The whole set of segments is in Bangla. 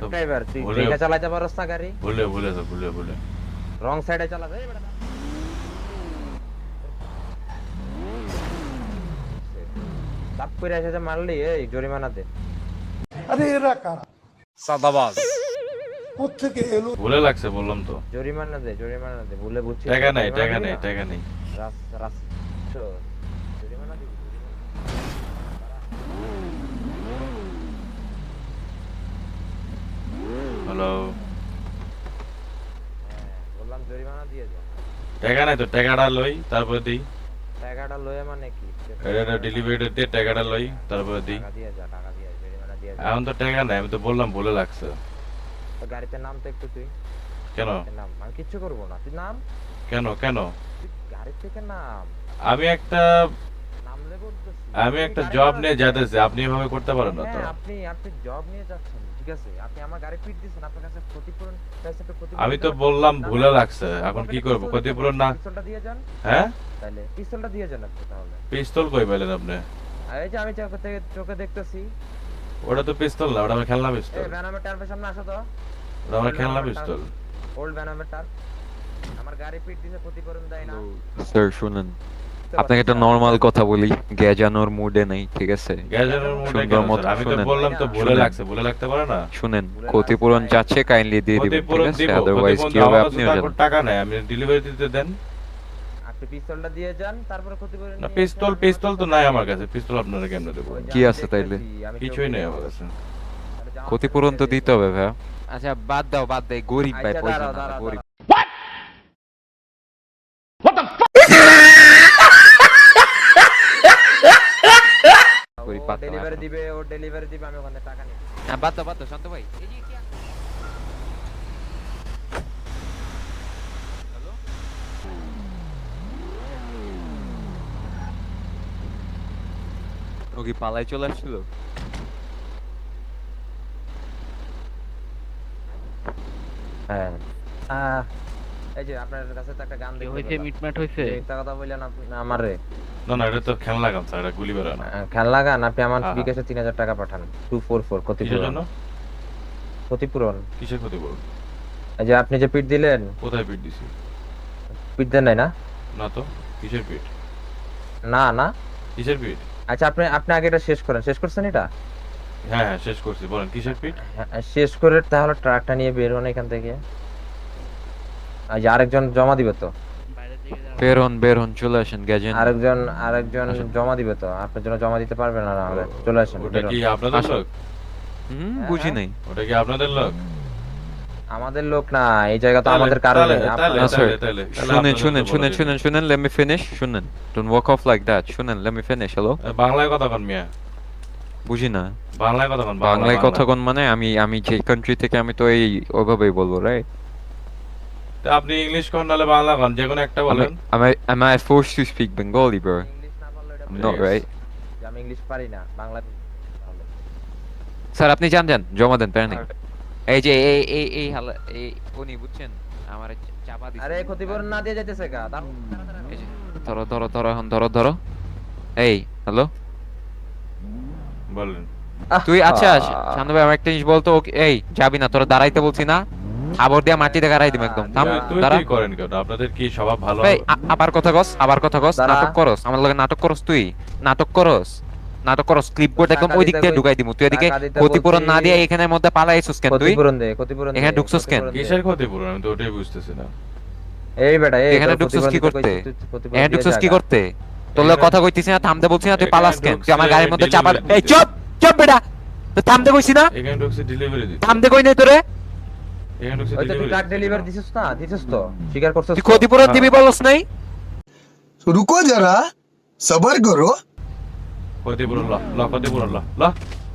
ট্রাক ড্রাইভার তুই দেখে চালাতে পারস না গাড়ি? ভুলে ভুলে তো ভুলে ভুলে রং সাইডে চালাবে চাপ করে এসে যে মারলি এই জরিমানা দে আরে এরা কারা? সাদাবাজ। কোথেকে এলো? ভুলে লাগছে বললাম তো। জরিমানা দে জরিমানা দে ভুলে বুঝছিস টাকা নেই টাকা নেই? টাকা নেই। রাস রাস। হ্যালো বললাম জরিমানা দিয়ে যা টাকা নাই তো টাকাটা লই তারপরে দিই। টাকাটা লয়ে মানে কি? এটা ডেলিভারি দিয়ে টাকাটা লই তারপরে দিই। টাকা দিয়ে যা টাকা দিয়ে জরিমানা দিয়ে এখন তো টাকা নাই আমি তো বললাম ভুলে লাগছে। গাড়িতে নাম তো একটু তুই। কেন? নাম আমি কিচ্ছু করব না। তুই নাম? কেন কেন? গাড়ি থেকে নাম। আমি একটা আমি একটা জব নিয়ে যেতেছি আপনি এভাবে করতে পারেন না তো। হ্যাঁ আপনি আপনি জব নিয়ে যাচ্ছেন ঠিক আছে? আপনি আমার গাড়ি ফিট দিচ্ছেন আপনার কাছে ক্ষতিপূরণ চাইছে তো ক্ষতিপূরণ আমি তো বললাম ভুলে লাগছে এখন কি করব? ক্ষতিপূরণ না পিস্তলটা দিয়ে যান। হ্যাঁ? তাহলে পিস্তলটা দিয়ে যান আপনি তাহলে। পিস্তল কই পেলেন আপনি? আর এই যে আমি চোখে থেকে চোখে দেখতেছি। ওটা তো পিস্তল না ওটা আমার খেলনা পিস্তল। এই ভ্যানামের টার্ফের সামনে আসো তো। ওটা আমার খেলনা পিস্তল। ওল্ড ভ্যানামের টার্ফ আমার গাড়ি ফিট দিছে ক্ষতিপূরণ দেয় না। স্যার শুনেন। আপনাকে একটা। নর্মাল কথা বলি গেজানোর মুডে নেই ঠিক আছে? গ্যাজেটের মধ্যে সুন্দর কেন? মতো? আমি তো শুনেন। বললাম তো ভুলে লাগছে ভুলে লাগতে পারে না? শুনেন ক্ষতিপূরণ চাচ্ছে কাইন্ডলি দিয়ে দিবেন ঠিক আছে? দিব আদারওয়াইজ কি তো হবে জানেন। টাকা নাই আমি ডেলিভারি দিতে দেন। আপনি পিস্তলটা দিয়ে যান তারপরে ক্ষতিপূরণ না পিস্তল পিস্তল তো নাই আমার কাছে পিস্তল আপনারা কেমনে দেবো কি আছে তাইলে? কিছুই নেই আমার কাছে। ক্ষতিপূরণ তো দিতে হবে ভাই আচ্ছা বাদ দাও বাদ দাও গরিব ভাই আচ্ছা, পয়সা না, দাঁড়াও, গরিব দাঁড়াও। গরিব ও বাদ ডেলিভারি দিবে ও ডেলিভারি দিবে আমি ওখানে টাকা নিব। হ্যাঁ বাদ দাও বাদ দাও শান্ত ভাই। এই যে কি ও কি পালাই চলে আসছিল? হ্যাঁ। আহ, এই যে আপনার কাছে তো একটা গান দেখতে হয়েছে? পেলাম। মিটমাট হয়েছে? একটা কথা বললেন আপনি আমারে না না এটা তো খেলনা গান এটা গুলি বেরোয় না। খেলনা গান আপনি আমার। বিকাশে তিন হাজার টাকা পাঠান টু ফোর ফোর ক্ষতিপূরণ। ক্ষতিপূরণ। কিসের ক্ষতিপূরণ? যে আপনি যে পিট দিলেন। কোথায় পিট দিছি? পিট দেন নাই না? না তো কিসের পিট না না। কিসের পিট আচ্ছা আপনি আপনি আগে এটা শেষ করেন শেষ করছেন এটা? হ্যাঁ হ্যাঁ শেষ করছি বলেন কিসের পিট হ্যাঁ, শেষ করে তাহলে ট্রাকটা নিয়ে বের হন এখান থেকে। আর যে আরেকজন জমা দিবে তো। বের হন বের হন চলে আসেন গ্যাজেন আরেকজন আরেকজন জমা দিবে তো? আপনার জন্য জমা দিতে পারবে না নাহলে চলে আসেন ওটা কি আপনাদের লোক? হুম হ্যাঁ, বুঝি। নাই। ওটা কি আপনাদের লোক? আমাদের লোক না এই জায়গা তো আমাদের কারণে শুনেন শুনেন শুনেন শুনেন শুনেন লেট মি ফিনিশ শুনেন। Don't walk off like that শুনেন লেট মি ফিনিশ হ্যালো বাংলায় কথা কন মিয়া। বুঝি না। বাংলায় কথা কন বাংলায় কথা কোন মানে আমি আমি যে কান্ট্রি থেকে আমি তো এই ওইভাবেই বলব রাইট তা আপনি ইংলিশ কোন নালে বাংলা কোন? যে কোনো একটা বলেন। Am I am I forced to speak Bengali bro? I'm not right? আমি ইংলিশ পারি না বাংলা স্যার আপনি যান যান জমা দেন প্যানিক। এই যে এই এই এই হালা এই উনি বুঝছেন? আমার চাপা দিছে। আরে ক্ষতিপূরণ না দিয়ে যাইতেছে গা। ধরো ধরো ধরো এখন ধরো ধরো। এই হ্যালো বলেন। তুই আচ্ছা শান্ত ভাই আমার একটা জিনিস বলতো এই যাবি না তোরা দাঁড়াইতে বলছি না। আবার দিয়া মাটিতে গাড়াই দিম একদম। থাম তুই দাঁড়া। করেন কেন আপনাদের কি স্বভাব ভালো? আ- আবার কথা কস আবার কথা কস নাটক করস আমার লগে নাটক করস তুই নাটক করস নাটক করস ক্লিপ বোর্ড একদম ওই দিক দিয়ে ঢুকাই দিমু। তুই এদিকে ক্ষতিপূরণ না। দিয়ে এখানের মধ্যে পালাইছিস কেন তুই? ক্ষতিপূরণ দে ক্ষতিপূরণ এখানে ঢুকছোস কেন? কিসের ক্ষতিপূরণ? আমি তো ওটাই বুঝতেছি না। এই বেটা এই এখানে ঢুকছোস কি করতে? এখানে ঢুকছিস কি করতে? তোর কথা কইতিস না থামতে বলছি না তুই পালাস কেন? তুই আমার গাড়ির মধ্যে চাপা এই চুপ চুপ বেটা। তো থামতে কইছি না? এখানে ঢুকছে ডেলিভারি দিতে। থামতে কই নাই তোরে? ডেলিভার দিছিস না দিছিস তো স্বীকার করছিস তুই ক্ষতিপূরণ দিবি বলছ নাই রুকো যারা সবার করো ক্ষতিপূরণ লা লা ক্ষতিপূরণ লা লা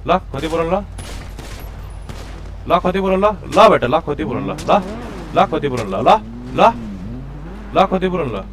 লা ক্ষতিপূরণ লা লা ক্ষতিপূরণ লা লা বেটা লা ক্ষতিপূরণ লা লা লা ক্ষতিপূরণ লা লা লা লা ক্ষতিপূরণ লা